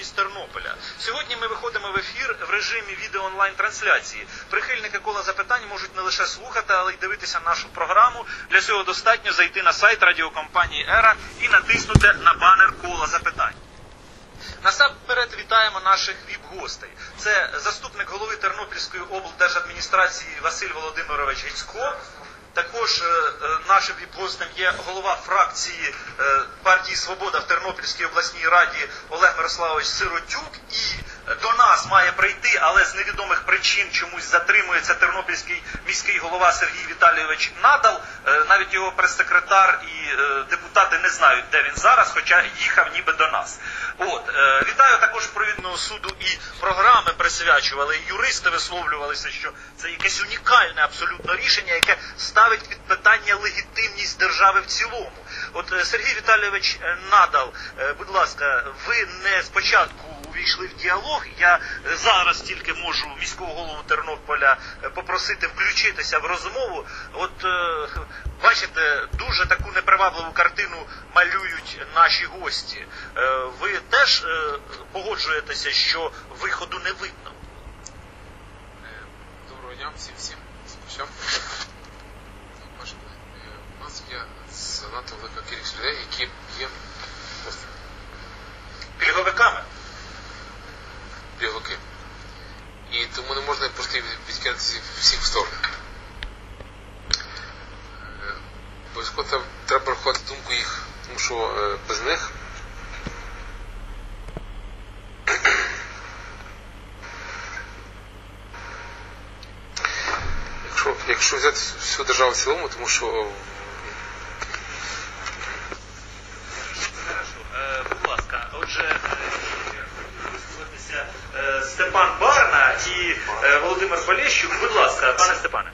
із Тернополя. Сьогодні ми виходимо в ефір в режимі відео онлайн трансляції. Прихильники кола запитань можуть не лише слухати, але й дивитися нашу програму. Для цього достатньо зайти на сайт радіокомпанії Ера і натиснути на банер кола запитань. Насамперед вітаємо наших віп-гостей. Це заступник голови Тернопільської облдержадміністрації Василь Володимирович Гицько. Також е, е, нашим віп-гостем є голова фракції е, партії Свобода в Тернопільській обласній раді Олег Мирославович Сиротюк. І до нас має прийти, але з невідомих причин чомусь затримується тернопільський міський голова Сергій Віталійович Надал. Навіть його прес-секретар і депутати не знають, де він зараз, хоча їхав ніби до нас. От е, вітаю також провідного суду і програми присвячували. і Юристи висловлювалися, що це якесь унікальне абсолютно рішення, яке ставить під питання легітимність держави в цілому. От е, Сергій Віталійович е, Надал, е, будь ласка, ви не спочатку увійшли в діалог. Я е, зараз тільки можу міського голову Тернополя е, попросити включитися в розмову. От е, бачите, дуже таку непривабливу картину малюють наші гості. Е, Ви теж е, погоджуєтеся, що виходу не видно. Е, Доброго дня всім всім. У нас є занадто велика кількість людей, які є Пільговиками. півроки. І тому не можна просто їх відкидати всіх в сторони. Е, Обов'язково треба- врахувати думку їх, тому що е, без них Якщо, якщо взяти всю державу в цілому, тому що Е, Будь ласка, отже, е, е, Степан Барна і е, Володимир Полєщук. Будь ласка, пане Степане.